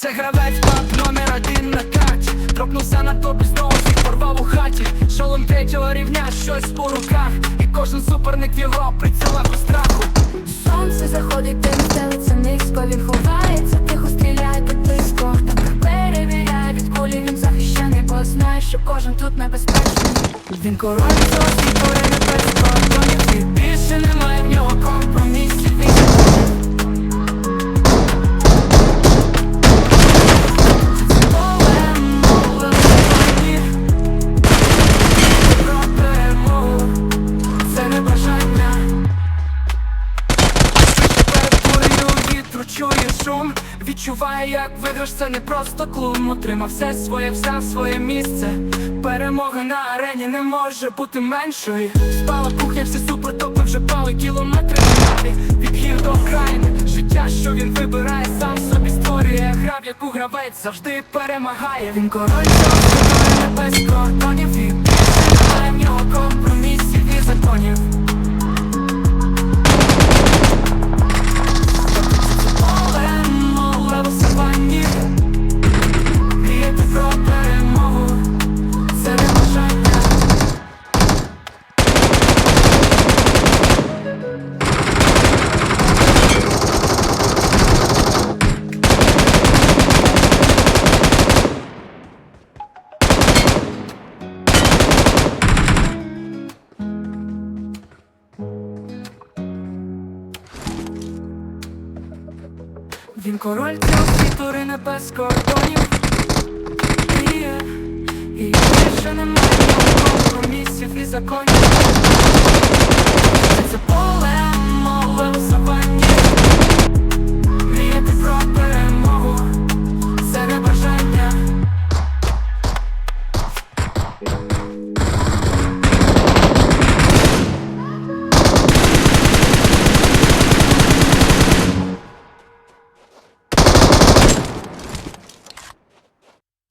Це гравець пап номер один на карті. Дропнувся на топі, знову всіх порвав у хаті. Шолом третього рівня, щось у руках. І кожен суперник в його прицілах у страху. Сонце заходить, дим стелиться низько, він ховається, тихо стріляє під близько перевіряє від кулі, він захищений, бо знає, що кожен тут небезпечний. Він король цього світу, чує шум Відчуває, як виграш, це не просто клум. Отримав все своє, взяв своє місце. Перемога на арені не може бути меншою Спала кухня, всі супротопи вже пали кілометри. Від гір до країни Життя, що він вибирає, сам собі створює. Грав, яку гравець завжди перемагає. Він король світу, не Він король трьох віторина без кордонів І є, і більше немає компромісів і законів. Це поле мове у саванні Мріяти про перемогу Це не бажання.